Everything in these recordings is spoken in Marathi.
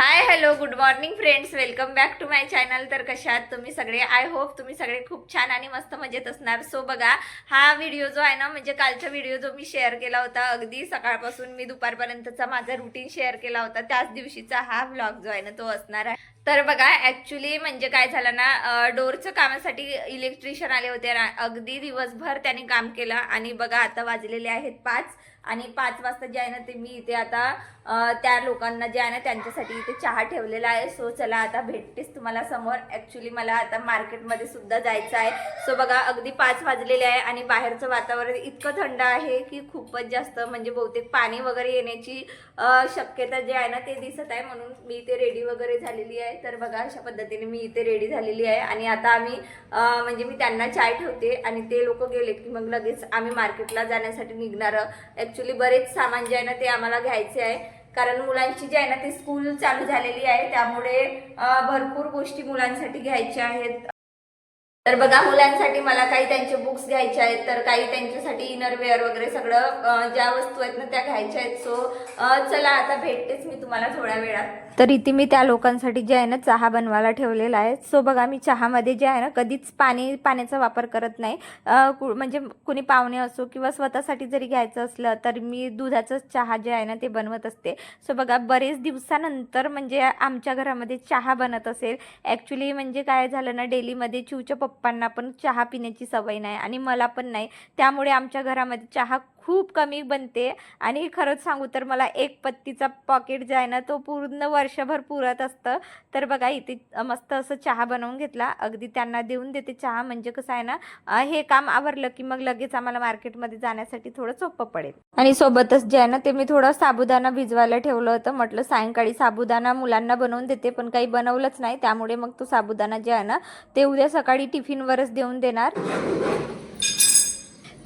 Hi hello good morning friends welcome back to my channel तर कशा आहात तुम्ही सगळे? आय होप तुम्ही सगळे खूप छान आणि मस्त मजेत असणार. सो बघा हा व्हिडिओ जो आहे ना म्हणजे कालचा व्हिडिओ जो मी शेअर केला होता अगदी सकाळपासून मी दुपारपर्यंतचा माझा रुटीन शेअर केला होता त्याच दिवशीचा हा व्लॉग जो आहे ना तो असणार आहे. तर बघा ॲक्च्युली म्हणजे काय झालं ना डोरचं कामासाठी इलेक्ट्रिशियन आले होते. अगदी दिवसभर त्याने काम केलं आणि बघा आता वाजलेले आहेत पाच. आणि पाच वाजता जे आहे ना ते मी इथे आता त्या लोकांना जे आहे ना त्यांच्यासाठी इथे चहा ठेवलेला आहे. सो चला आता भेटतेच तुम्हाला समोर. ॲक्च्युली मला आता मार्केटमध्ये सुद्धा जायचं आहे. सो बघा अगदी पाच वाजलेले आहे आणि बाहेरचं वातावरण इतकं थंड आहे की खूपच जास्त म्हणजे बहुतेक पाणी वगैरे येण्याची शक्यता जे आहे ना ते दिसत आहे. म्हणून मी इथे रेडी वगैरे झालेली आहे. तर बघा अशा पद्धतीने मी इथे रेडी झालेली आहे. आणि आता आम्ही म्हणजे मी त्यांना चाय ठेवते आणि ते लोक गेले की मग लगेच आम्ही मार्केटला जाण्यासाठी निघणार. ॲक्च्युली बरेच सामान जे आहे ना ते आम्हाला घ्यायचे आहे. कारण मुलांची जी आहे ना ती स्कूल चालू झालेली आहे त्यामुळे भरपूर गोष्टी मुलांसाठी घ्यायच्या आहेत. तर बघा मुलांसाठी मला काही त्यांचे बुक्स घ्यायचे आहेत तर काही त्यांच्यासाठी इनरवेअर वगैरे सगळं ज्या वस्तू आहेत ना त्या घ्यायच्या आहेत. सो चला आता भेटतेच मी तुम्हाला थोड्या वेळात. तर इथे मी त्या लोकांसाठी जे आहे ना चहा बनवायला ठेवलेला आहे. सो बघा मी चहामध्ये जे आहे ना कधीच पाणी पाण्याचा वापर करत नाही. कु- म्हणजे कुणी पाहुणे असो किंवा स्वतःसाठी जरी घ्यायचं असलं तर मी दुधाचं चहा जे आहे ना ते बनवत असते. सो बघा बरेच दिवसानंतर म्हणजे आमच्या घरामध्ये चहा बनत असेल. ॲक्च्युली म्हणजे काय झालं ना डेलीमध्ये चिवच्या पप्पांना पण चहा पिण्याची सवय नाही आणि मला पण नाही. त्यामुळे आमच्या घरामध्ये चहा खूप कमी बनते. आणि खरंच सांगू तर मला एक पत्तीचा पॉकेट जे आहे ना तो पूर्ण वर्षभर पुरत असतं. तर बघा इथे मस्त असं चहा बनवून घेतला. अगदी त्यांना देऊन देते चहा. म्हणजे कसं आहे ना हे काम आवरलं की मग लगेच आम्हाला मार्केटमध्ये जाण्यासाठी थोडं सोपं पडेल. आणि सोबतच जे आहे ना ते मी थोडं साबुदाणा भिजवायला ठेवलं होतं. म्हटलं सायंकाळी साबुदाणा मुलांना बनवून देते पण काही बनवलंच नाही. त्यामुळे मग तो साबुदाणा जे आहे ना ते उद्या सकाळी टिफिनवरच देऊन देणार.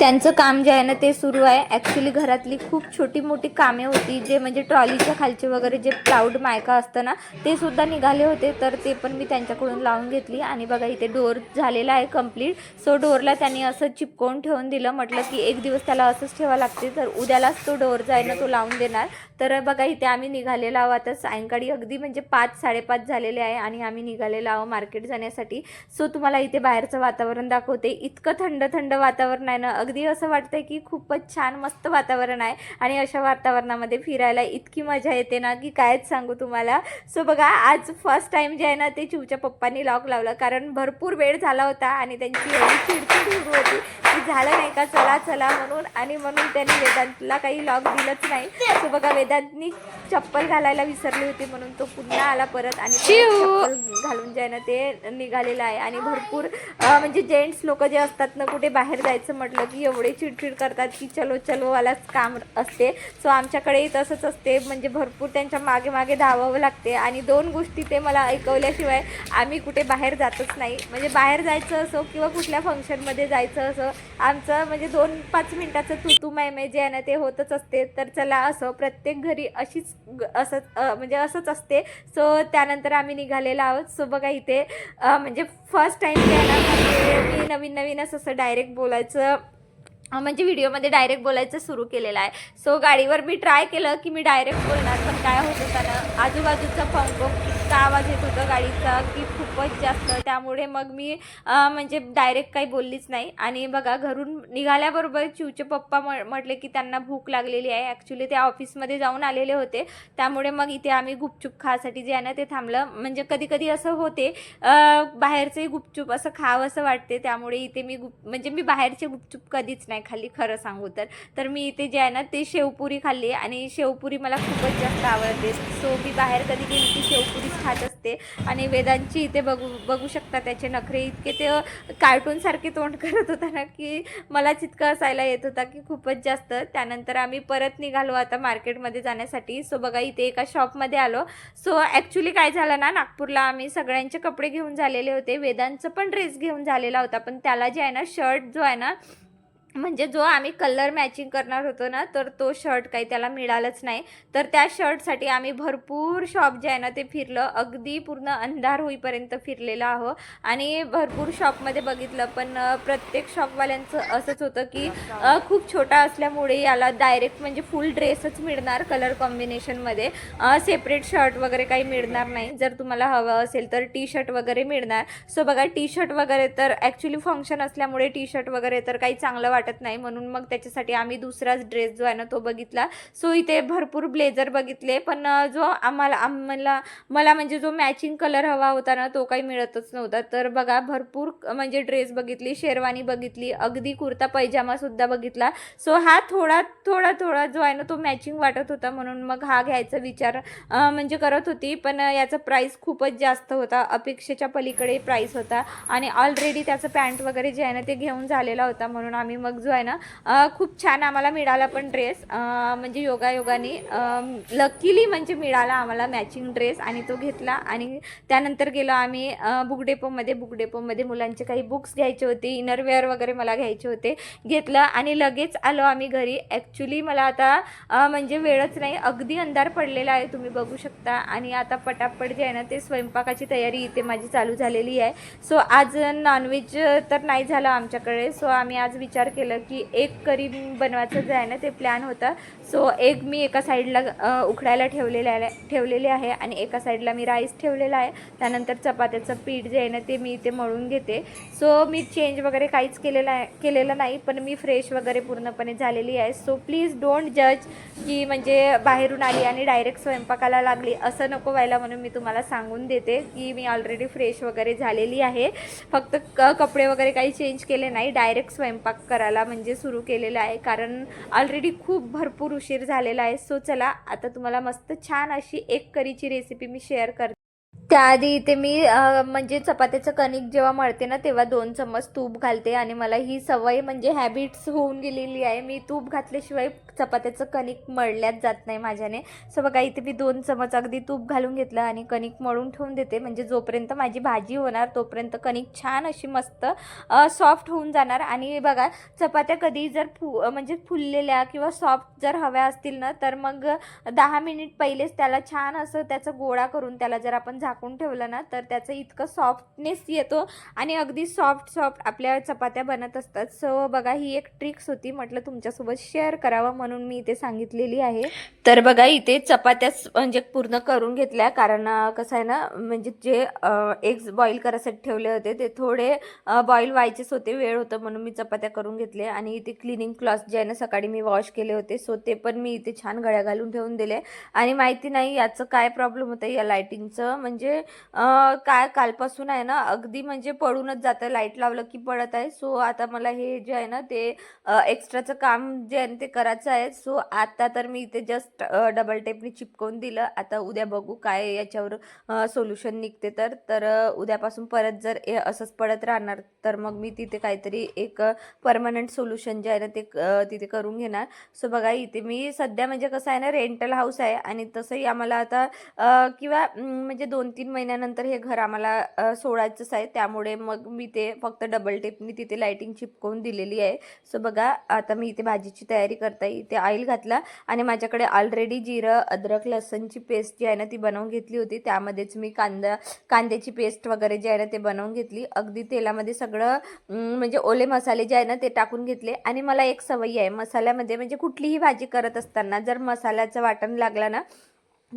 त्यांचं काम जे आहे ना ते सुरू आहे. ॲक्च्युली घरातली खूप छोटी मोठी कामे होती जे म्हणजे ट्रॉलीच्या खालचे वगैरे जे प्लाउड मायका असतं ना ते सुद्धा निघाले होते. तर ते पण मी त्यांच्याकडून लावून घेतली आणि बघा इथे डोर झालेला आहे कंप्लीट सो डोरला त्यांनी असं चिपकवून ठेवून दिलं. म्हटलं की एक दिवस त्याला असंच ठेवा लागते तर उद्यालाच तो डोर जो आहे ना तो लावून देणार. तर बघा इथे आम्ही निघालेलो आहोत. आता सायंकाळी अगदी म्हणजे पाच साडेपाच झालेले आहे आणि आम्ही निघालेलो आहोत मार्केट जाण्यासाठी. सो तुम्हाला इथे बाहेरचं वातावरण दाखवते. इतकं थंड थंड वातावरण आहे ना अगदी असं वाटतंय की खूपच छान मस्त वातावरण आहे. आणि अशा वातावरणामध्ये फिरायला इतकी मजा येते ना की कायच सांगू तुम्हाला. सो बघा आज फर्स्ट टाइम जे आहे ना ते चिवच्या पप्पांनी लॉक लावलं. कारण भरपूर वेळ झाला होता आणि त्यांची एवढी चिडचिड सुरू होती की झालं नाही का चला चला म्हणून आणि म्हणून त्यांनी वेदांतला काही लॉक दिलंच नाही. सो बघा वेदांतनी चप्पल घालायला विसरली होती म्हणून तो पुन्हा आला परत आणि चप्पल घालून जे आहे ना ते निघालेलं आहे. आणि भरपूर म्हणजे जेंट्स लोक जे असतात ना कुठे बाहेर जायचं म्हटलं की एवढे चिडचिड करतात की चलो चलो वालाच काम असते. सो आमच्याकडेही तसंच असते. म्हणजे भरपूर त्यांच्या मागे मागे धावावं लागते. आणि दोन गोष्टी ते मला ऐकवल्याशिवाय आम्ही कुठे बाहेर जातच नाही. म्हणजे बाहेर जायचं असो किंवा कुठल्या फंक्शनमध्ये जायचं असो आमचं म्हणजे दोन पाच मिनिटाचं तुतू मैमे जे आहे ना ते होतच असते. तर चला असं प्रत्येक घरी अशीच असंच म्हणजे असंच असते. सो त्यानंतर आम्ही निघालेलो आहोत. सो बघा इथे म्हणजे फर्स्ट टाईम जे आहे ना म्हणजे मी नवीन नवीनच असं डायरेक्ट बोलायचं म्हणजे व्हिडिओमध्ये डायरेक्ट बोलायचं सुरू केलेलं आहे. सो गाडीवर मी ट्राय केलं की मी डायरेक्ट बोलणार पण काय होत होतं आजूबाजूचा पंप इतका आवाज येत होता गाडीचा की खूपच जास्त. त्यामुळे मग मी म्हणजे डायरेक्ट काही बोललीच नाही. आणि बघा घरून निघाल्याबरोबर चिवचे पप्पा म म्हटले की त्यांना भूक लागलेली आहे. ॲक्च्युली ते ऑफिसमध्ये जाऊन आलेले होते. त्यामुळे मग इथे आम्ही गुपचूप खासाठी जे आहे ना ते थांबलं. म्हणजे कधी कधी असं होते बाहेरचंही गुपचूप असं खावं असं वाटते. त्यामुळे इथे मी गुप म्हणजे मी बाहेरचे गुपचूप कधीच नाही खाल्ली खरं सांगू तर. तर मी इथे जे आहे ना ते शेवपुरी खाल्ली. आणि शेवपुरी मला खूपच जास्त आवडते. सो मी बाहेर कधी गेली की शेवपुरी खात आणि वेदांची इथे बघू बघू शकता त्याचे नखरे इतके ते कार्टूनसारखे तोंड करत होता ना की मलाच इतकं असायला येत होता की खूपच जास्त. त्यानंतर आम्ही परत निघालो आता मार्केटमध्ये जाण्यासाठी. सो बघा इथे एका शॉपमध्ये आलो. सो ॲक्च्युली काय झालं ना नागपूरला आम्ही सगळ्यांचे कपडे घेऊन झालेले होते. वेदांचं पण ड्रेस घेऊन झालेला होता. पण त्याला जे आहे ना शर्ट जो आहे ना म्हणजे जो आम्ही कलर मॅचिंग करणार होतो ना तर तो शर्ट काही त्याला मिळालंच नाही. तर त्या शर्टसाठी आम्ही भरपूर शॉप जे आहे ना ते फिरलं. अगदी पूर्ण अंधार होईपर्यंत फिरलेलं आहो आणि भरपूर शॉपमध्ये बघितलं पण प्रत्येक शॉपवाल्यांचं असंच होतं की खूप छोटा असल्यामुळे याला डायरेक्ट म्हणजे फुल ड्रेसच मिळणार कलर कॉम्बिनेशनमध्ये सेपरेट शर्ट वगैरे काही मिळणार नाही. जर तुम्हाला हवं असेल तर टी शर्ट वगैरे मिळणार. सो बघा टी शर्ट वगैरे तर ॲक्च्युली फंक्शन असल्यामुळे टी शर्ट वगैरे तर काही चांगलं वाटतं वाटत नाही. म्हणून मग त्याच्यासाठी आम्ही दुसराच ड्रेस जो आहे ना तो बघितला. सो इथे भरपूर ब्लेझर बघितले. पण जो आम्हाला आम्हाला मला म्हणजे जो मॅचिंग कलर हवा होता ना तो काही मिळतच नव्हता. तर बघा भरपूर म्हणजे ड्रेस बघितली शेरवानी बघितली अगदी कुर्ता पैजामासुद्धा बघितला. सो हा थोडा थोडा थोडा जो आहे ना तो मॅचिंग वाटत होता. म्हणून मग हा घ्यायचा विचार म्हणजे करत होती. पण याचा प्राईस खूपच जास्त होता. अपेक्षेच्या पलीकडे प्राईस होता. आणि ऑलरेडी त्याचं पॅन्ट वगैरे जे आहे ना ते घेऊन झालेला होता. म्हणून आम्ही मग जो आहे ना खूप छान आम्हाला मिळाला पण ड्रेस म्हणजे योगायोगाने लकीली म्हणजे मिळाला आम्हाला मॅचिंग ड्रेस आणि तो घेतला आणि त्यानंतर गेलो आम्ही बुकडेपोमध्ये बुक डेपोमध्ये बुक डेपोमध्ये मुलांचे काही बुक्स घ्यायचे होते इनरवेअर वगैरे मला घ्यायचे होते घेतलं आणि लगेच आलो आम्ही घरी. ॲक्च्युली मला आता म्हणजे वेळच नाही अगदी अंधार पडलेला आहे तुम्ही बघू शकता. आणि आता पटापट जे आहे ना ते स्वयंपाकाची तयारी इथे माझी चालू झालेली आहे. सो आज नॉनव्हेज तर नाही झालं आमच्याकडे. सो आम्ही आज विचार केला की एक करी बनवायचं जे आहे ना ते प्लॅन होता. सो एग मी एका साईडला उखडायला उकडायला ठेवलेलं आहे ठेवलेले आहे आणि एका साईडला मी राईस ठेवलेला आहे. त्यानंतर चपात्याचं पीठ जे आहे ना ते मी इथे मळून घेते. सो मी चेंज वगैरे काहीच केलेलं आहे केलेलं नाही पण मी फ्रेश वगैरे पूर्णपणे झालेली आहे. सो प्लीज डोंट जज की म्हणजे बाहेरून आली आणि डायरेक्ट स्वयंपाकाला लागली. असं नको व्हायला म्हणून मी तुम्हाला सांगून देते की मी ऑलरेडी फ्रेश वगैरे झालेली आहे. फक्त क कपडे वगैरे काही चेंज केले नाही. डायरेक्ट स्वयंपाक करायला म्हणजे सुरू केलेलं आहे. कारण ऑलरेडी खूप भरपूर उशीर झालेला आहे. सो चला आता तुम्हाला मस्त छान अशी एक करीची रेसिपी मी शेअर करते. त्याआधी इथे मी म्हणजे चपात्याचं कणिक जेव्हा मळते ना तेव्हा दोन चम्मच तूप घालते आणि मला ही सवय म्हणजे हॅबिट्स होऊन गेलेली आहे. मी तूप घातल्याशिवाय चपात्याचं कणिक मळल्याच जात नाही माझ्याने. सो बघा इथे मी दोन चमच अगदी तूप घालून घेतलं आणि कणिक मळून ठेवून देते. म्हणजे जोपर्यंत माझी भाजी होणार तोपर्यंत कणिक छान अशी मस्त सॉफ्ट होऊन जाणार. आणि बघा चपात्या कधी जर फु म्हणजे फुललेल्या किंवा सॉफ्ट जर हव्या असतील ना तर मग दहा मिनिट पहिलेच त्याला छान असं त्याचा गोळा करून त्याला जर आपण झाकून ठेवलं ना तर त्याचं इतकं सॉफ्टनेस येतो आणि अगदी सॉफ्ट सॉफ्ट आपल्या चपात्या बनत असतात. सो बघा ही एक ट्रिक्स होती. म्हटलं तुमच्यासोबत शेअर करावं म्हणून मी इथे सांगितलेली आहे. तर बघा इथे चपात्याच म्हणजे पूर्ण करून घेतल्या. कारण कसं आहे ना म्हणजे जे एग्ज बॉईल करायसाठी ठेवले होते ते थोडे बॉईल व्हायचेच होते. वेळ होतं म्हणून मी चपात्या करून घेतले आणि इथे क्लिनिंग क्लॉथ जे आहे ना सकाळी मी वॉश केले होते. सो ते पण मी इथे छान गळ्या घालून ठेवून दिले. आणि माहिती नाही याचं काय प्रॉब्लेम होतं या लाईटिंगचं म्हणजे काय कालपासून आहे ना अगदी म्हणजे पडूनच जातं लाइट लावलं की पडत आहे. सो आता मला हे जे आहे ना ते एक्स्ट्राचं काम जे आहे ना ते करायचं आहे. सो आता तर मी इथे जस्ट डबल टेपने चिपकवून दिलं. आता उद्या बघू काय याच्यावर सोल्युशन निघते तर. तर उद्यापासून परत जर असंच पडत राहणार तर मग मी तिथे काहीतरी एक परमनंट सोल्युशन जे आहे ना ते तिथे करून घेणार. सो बघा इथे मी सध्या म्हणजे कसं आहे ना रेंटल हाऊस आहे. आणि तसंही आम्हाला आता किंवा म्हणजे दोन तीन महिन्यानंतर हे घर आम्हाला सोडायचंच आहे. त्यामुळे मग मी ते फक्त डबल टेपनी तिथे लाईटिंग चिपकवून दिलेली आहे. सो बघा आता मी इथे भाजीची तयारी करता. इथे ऑइल घातला आणि माझ्याकडे ऑलरेडी जिरं अद्रक लसणची पेस्ट जी आहे ना ती बनवून घेतली होती. त्यामध्येच मी कांदा कांद्याची पेस्ट वगैरे जे आहे ना ते बनवून घेतली. अगदी तेलामध्ये सगळं म्हणजे ओले मसाले जे आहे ना ते टाकून घेतले. आणि मला एक सवयी आहे मसाल्यामध्ये म्हणजे कुठलीही भाजी करत असताना जर मसाल्याचं वाटण लागला ना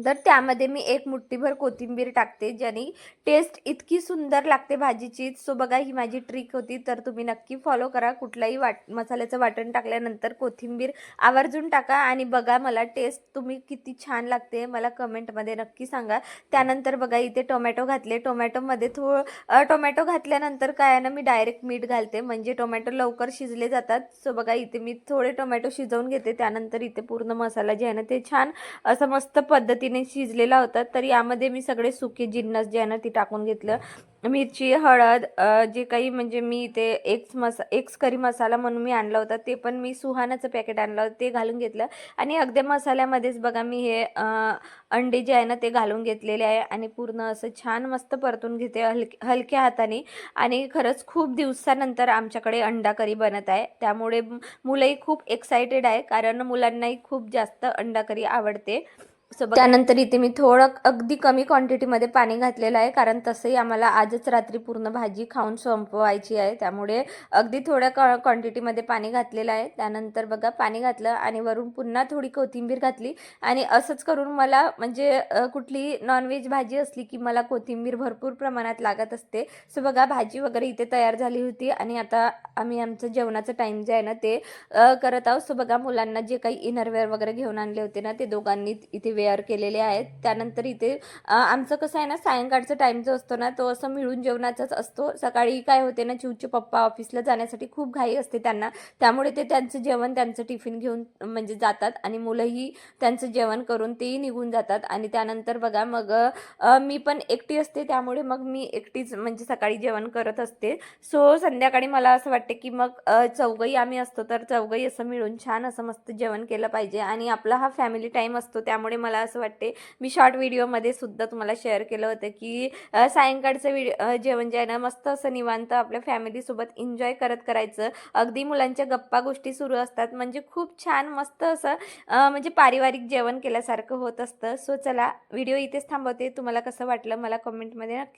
तर त्यामध्ये मी एक मुठ्ठीभर कोथिंबीर टाकते ज्याने टेस्ट इतकी सुंदर लागते भाजीची. सो बघा ही माझी ट्रिक होती. तर तुम्ही नक्की फॉलो करा. कुठलाही वाट मसाल्याचं वाटण टाकल्यानंतर कोथिंबीर आवर्जून टाका आणि बघा मला टेस्ट तुम्ही किती छान लागते. मला कमेंटमध्ये नक्की सांगा. त्यानंतर बघा इथे टोमॅटो घातले. टोमॅटोमध्ये थोडं टोमॅटो घातल्यानंतर काय आहे ना मी डायरेक्ट मीठ घालते. म्हणजे टोमॅटो लवकर शिजले जातात. सो बघा इथे मी थोडे टोमॅटो शिजवून घेते. त्यानंतर इथे पूर्ण मसाला जे आहे ना ते छान असं मस्त पद्धतीने शिजलेला होता तर यामध्ये मी सगळे सुके जिन्नस जे आहे ना ती टाकून घेतलं. मिरची हळद जे काही म्हणजे मी ते एक्स मसा एक्स करी मसाला म्हणून मी आणला होता ते पण मी सुहानाचं पॅकेट आणलं होतं ते घालून घेतलं. आणि अगदी मसाल्यामध्येच बघा मी हे अंडे जे आहे ना ते घालून घेतलेले आहे. आणि पूर्ण असं छान मस्त परतून घेते हलक हलक्या हाताने. आणि खरंच खूप दिवसानंतर आमच्याकडे अंडा करी बनत आहे. त्यामुळे मुलंही खूप एक्सायटेड आहे कारण मुलांनाही खूप जास्त अंडा करी आवडते. त्यानंतर इथे मी थोडं अगदी कमी क्वांटिटीमध्ये पाणी घातलेलं आहे कारण तसंही आम्हाला आजच रात्री पूर्ण भाजी खाऊन संपवायची आहे. त्यामुळे अगदी थोड्या क्वा क्वांटिटीमध्ये पाणी घातलेलं आहे. त्यानंतर बघा पाणी घातलं आणि वरून पुन्हा थोडी कोथिंबीर घातली. आणि असंच करून मला म्हणजे कुठली नॉनव्हेज भाजी असली की मला कोथिंबीर भरपूर प्रमाणात लागत असते. सो बघा भाजी वगैरे इथे तयार झाली होती आणि आता आम्ही आमचं जेवणाचं टाईम जे आहे ना ते करत आहोत. सो बघा मुलांना जे काही इनरवेअर वगैरे घेऊन आणले होते ना ते दोघांनी इथे वेअर केलेले आहेत. त्यानंतर इथे आमचं कसं आहे ना सायंकाळचा टाईम जो असतो ना तो असं मिळून जेवणाचाच असतो. सकाळी काय होते ना चिवचे पप्पा ऑफिसला जाण्यासाठी खूप घाई असते त्यांना. त्यामुळे ते त्यांचं जेवण त्यांचं टिफिन घेऊन म्हणजे जातात आणि मुलंही त्यांचं जेवण करून तेही निघून जातात. आणि त्यानंतर बघा मग मी पण एकटी असते त्यामुळे मग मी एकटीच म्हणजे सकाळी जेवण करत असते. सो संध्याकाळी मला असं वाटते की मग चौघही आम्ही असतो तर चौघही असं मिळून छान असं मस्त जेवण केलं पाहिजे. आणि आपला हा फॅमिली टाईम असतो त्यामुळे मला असं वाटते मी शॉर्ट व्हिडिओमध्ये सुद्धा तुम्हाला शेअर केलं होतं की सायंकाळचं व्हिडिओ जेवण जे आहे ना मस्त असं निवांत आपल्या फॅमिलीसोबत एन्जॉय करत करायचं. अगदी मुलांच्या गप्पा गोष्टी सुरू असतात. म्हणजे खूप छान मस्त असं म्हणजे पारिवारिक जेवण केल्यासारखं होत असतं. सो चला व्हिडिओ इथेच थांबवते. तुम्हाला कसं वाटलं मला कमेंटमध्ये नक्की